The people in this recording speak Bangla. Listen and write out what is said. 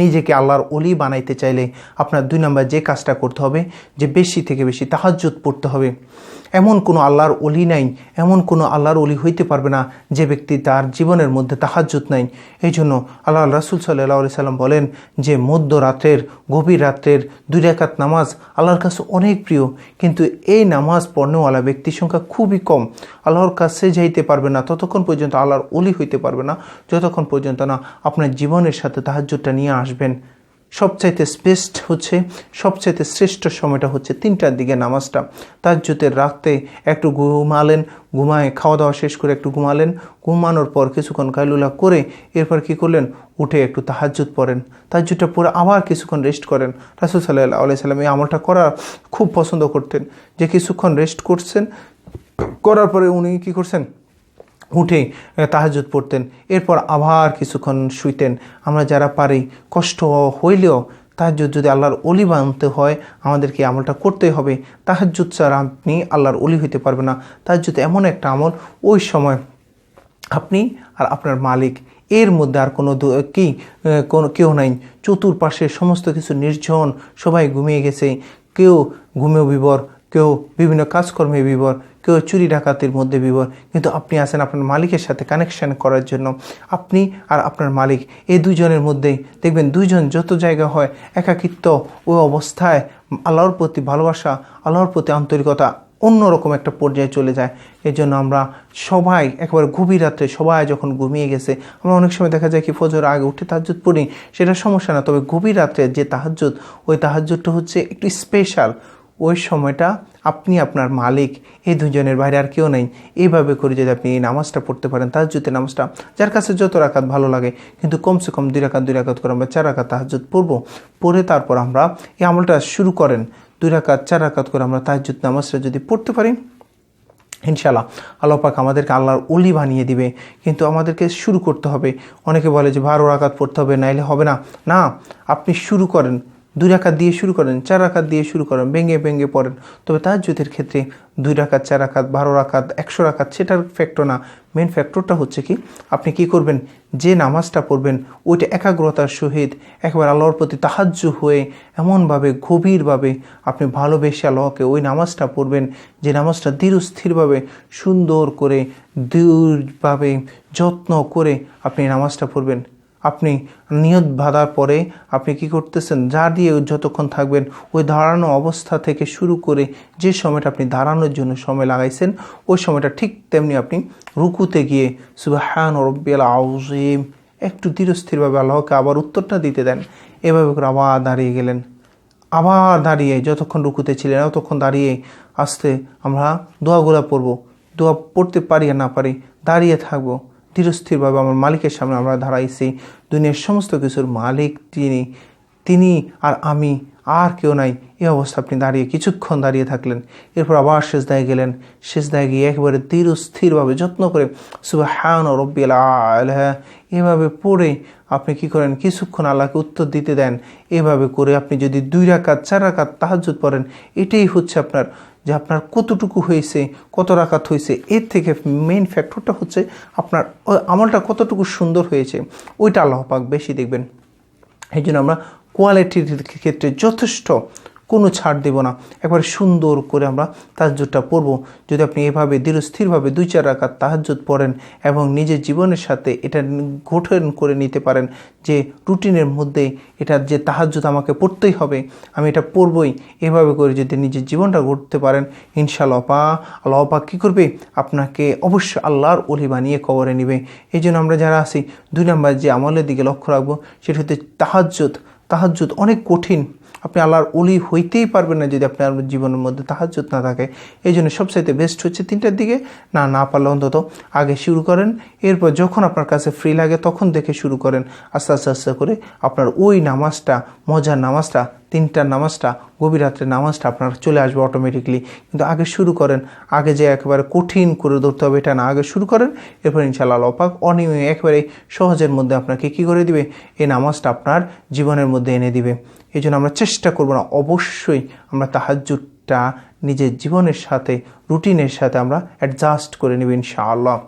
নিজেকে আল্লাহর অলি বানাইতে চাইলে আপনার দুই নম্বর যে কাজটা করতে হবে, যে বেশি থেকে বেশি তাহাজ্জুদ পড়তে হবে। এমন কোনো আল্লাহর অলি নাই, এমন কোনো আল্লাহর অলি হইতে পারবে না যে ব্যক্তি তার জীবনের মধ্যে তাহাজ্জুদ নাই। এই জন্য আল্লাহ রাসুল সাল্লাহ সাল্লাম বলেন যে মধ্যরাত্রের গভীর রাত্রের দুই রেখাত নামাজ আল্লাহর কাছে অনেক প্রিয়, কিন্তু এই নামাজ পড়নেওয়ালা ব্যক্তির সংখ্যা খুবই কম। আল্লাহর কাছে যাইতে পারবে না, ততক্ষণ পর্যন্ত আল্লাহর অলি হইতে পারবে না, যতক্ষণ পর্যন্ত না আপনার জীবনের সাথে তাহাজ্জুদটা নিয়ে আসবেন। সবচাইতে বেস্ট হচ্ছে, সবচাইতে শ্রেষ্ঠ সময়টা হচ্ছে তিনটার দিকে নামাজটা। তাজ্জুতের রাতে একটু ঘুমালেন, ঘুমায় খাওয়া দাওয়া শেষ করে একটু ঘুমালেন, ঘুমানোর পর কিছুক্ষণ কাইলুলা করে এরপর কি করলেন? উঠে একটু তাহাজ্জুদ পড়েন। তাহাজ্জুদটা পরে আবার কিছুক্ষণ রেস্ট করেন। রাসুল সাল্লাহ আলাই সাল্লাম এই আমলটা করার খুব পছন্দ করতেন। যে কিছুক্ষণ রেস্ট করছেন, করার পরে উনি কি করছেন? উঠে তাহাজুদ পড়তেন। এরপর আবার কিছুক্ষণ শুইতেন। আমরা যারা পারি, কষ্ট হইলেও তাহাজুদ যদি আল্লাহর অলি বানতে হয়, আমাদেরকে আমলটা করতে হবে। তাহাজুদ ছাড়া আপনি আল্লাহর অলি হইতে পারবে না। তাহাজুদ এমন একটা আমল, ওই সময় আপনি আর আপনার মালিক, এর মধ্যে আর কোনো কি কোনো কেউ নাই। চতুর্পাশে সমস্ত কিছু নির্জন, সবাই ঘুমিয়ে গেছে। কেউ ঘুমেও বিবর কেউ বিভিন্ন কাজকর্মে বিবর, কেউ চুরি ডাকাতির মধ্যে বিবর। কিন্তু আপনি আছেন আপনার মালিকের সাথে কানেকশান করার জন্য। আপনি আর আপনার মালিক এই দুজনের মধ্যেই। দেখবেন দুজন যত জায়গা হয় একাকিত্ব ওই অবস্থায় আল্লাহর প্রতি ভালোবাসা, আল্লাহর প্রতি আন্তরিকতা অন্যরকম একটা পর্যায়ে চলে যায়। এই জন্য আমরা সবাই একেবারে গভীর রাত্রে সবাই যখন ঘুমিয়ে গেছে, আমরা অনেক সময় দেখা যায় কি ফজর আগে উঠে তাহাজুদ পড়ি, সেটা সমস্যা না। তবে গভীর রাত্রে যে তাহাজুদ ওই তাহাজুদটা হচ্ছে একটু স্পেশাল ওই সময়টা আপনি আপনার মালিক, এই দুজনের বাইরে আর কেউ নেই। এইভাবে করে যদি আপনি এই নামাজটা পড়তে পারেন তাহাজুদের নামাজটা, যার কাছে যত রাকাত ভালো লাগে, কিন্তু কমসে কম দুই রাকাত দুই রাকাত করে আমরা চার রাকাত তাহাজুদ পড়ব। পড়ে তারপর আমরা এই আমলটা শুরু করেন। দুই রাকাত, চার রাকাত করে আমরা তাহাজুদ নামাজটা যদি পড়তে পারি ইনশাল্লাহ আল্লাহ পাক আমাদেরকে আল্লাহর অলি বানিয়ে দিবে। কিন্তু আমাদেরকে শুরু করতে হবে। অনেকে বলে যে, বারো রাকাত পড়তে হবে, নাইলে হবে না। না, আপনি শুরু করেন। দুই রাকাত দিয়ে শুরু করেন, চার রাকাত দিয়ে শুরু করেন, ভেঙে ভেঙে পড়েন। তবে তার তাহাজ্জুদের ক্ষেত্রে দুই রাকাত, চার রাকাত, বারো রাকাত, একশো রাকাত, সেটার ফ্যাক্টর না। মেন ফ্যাক্টরটা হচ্ছে কি, আপনি কি করবেন? যে নামাজটা পড়বেন, ওইটা একাগ্রতার সহিত একবার আল্লাহর প্রতি তাহাজ্য হয়ে এমনভাবে, গভীরভাবে আপনি ভালোবেসে আল্লাহকে ওই নামাজটা পড়বেন, যে নামাজটা দৃঢ়স্থিরভাবে সুন্দর করে দৃঢ়ভাবে যত্ন করে আপনি নামাজটা পড়বেন। আপনি নিয়ত বাঁধার পরে আপনি কি করতেছেন? যা দিয়ে যতক্ষণ থাকবেন, ওই দাঁড়ানো অবস্থা থেকে শুরু করে যে সময়টা আপনি দাঁড়ানোর জন্য সময় লাগাইছেন, ওই সময়টা ঠিক তেমনি আপনি রুকুতে গিয়ে সুবাহান রব্বিয়াল আউজিম একটু ধীরস্থিরভাবে আল্লাহকে আবার উত্তরটা দিতে দেন। এভাবে করে আবার দাঁড়িয়ে গেলেন। আবার দাঁড়িয়ে, যতক্ষণ রুকুতে ছিলেন, ততক্ষণ দাঁড়িয়ে আসতে আমরা দোয়াগুলা পড়ব। দোয়া পড়তে পারি আর না পারি, দাঁড়িয়ে থাকব। ধীরস্থিরভাবে আমার মালিকের সামনে আমরা দাঁড়াইছি দুনিয়ার সমস্ত কিছুর মালিক তিনি তিনি আর আমি, আর কেউ নাই। এই অবস্থা আপনি দাঁড়িয়ে, কিছুক্ষণ দাঁড়িয়ে থাকলেন। এরপর আবার শেষ দায় গেলেন। শেষ দায় গিয়ে একেবারে ধীর স্থিরভাবে যত্ন করে সুবাহ হ্যাঁ রব্বিল আলহ এভাবে পড়ে আপনি কি করেন? কিছুক্ষণ আল্লাহকে উত্তর দিতে দেন। এভাবে করে আপনি যদি দুই রাকাত, চার রাকাত তাহাজুদ পড়েন, এটাই হচ্ছে আপনার যে আপনার কতটুকু হয়েছে, কত রাখাত হয়েছে, এর থেকে মেইন ফ্যাক্টরটা হচ্ছে আপনার আমলটা কতটুকু সুন্দর হয়েছে, ওইটা আল্লাহ পাক বেশি দেখবেন। এই জন্য আমরা কোয়ালিটির ক্ষেত্রে যথেষ্ট কোনো ছাড় দেব না। একবারে সুন্দর করে আমরা তাহাজুদটা পড়ব। যদি আপনি এভাবে দৃঢ়স্থিরভাবে দুই, চার রাকাত তাহাজুদ পড়েন এবং নিজের জীবনের সাথে এটা গঠন করে নিতে পারেন যে রুটিনের মধ্যে এটা যে তাহাজুদ আমাকে পড়তেই হবে, আমি এটা পড়বই। এভাবে করে যদি নিজের জীবনটা গড়তে পারেন ইনশাল্লাহ পা আল্লাহ কী করবে? আপনাকে অবশ্যই আল্লাহর অলি বানিয়ে কবরে নেবে। এই জন্য আমরা যারা আছি, দুই নম্বর যে আমলের দিকে লক্ষ্য রাখব, সেটা হচ্ছে তাহাজুদ তাহাজুদ অনেক কঠিন। আপনি আল্লাহর অলি হইতেই পারবেন না যদি আপনার জীবনের মধ্যে তাহাজুত না থাকে। এই জন্য সবচাইতে বেস্ট হচ্ছে তিনটার দিকে। না না পারলে অন্তত আগে শুরু করেন। এরপর যখন আপনার কাছে ফ্রি লাগে তখন দেখে শুরু করেন। আস্তে আস্তে আস্তে করে আপনার ওই নামাজটা, মজার নামাজটা, তিনটার নামাজটা, গভীর রাত্রের নামাজটা আপনার চলে আসবে অটোমেটিকলি কিন্তু আগে শুরু করেন। আগে যে একেবারে কঠিন করে ধরতে হবে এটা না। আগে শুরু করেন। এরপর ইনশাল্লাহ অপাক অনিয়মে একেবারে সহজের মধ্যে আপনাকে কী করে দিবে? এই নামাজটা আপনার জীবনের মধ্যে এনে দিবে। এই জন্য আমরা চেষ্টা করব না, অবশ্যই আমরা তাহাজুদটা নিজের জীবনের সাথে, রুটিনের সাথে আমরা অ্যাডজাস্ট করে নেব ইনশাআল্লাহ।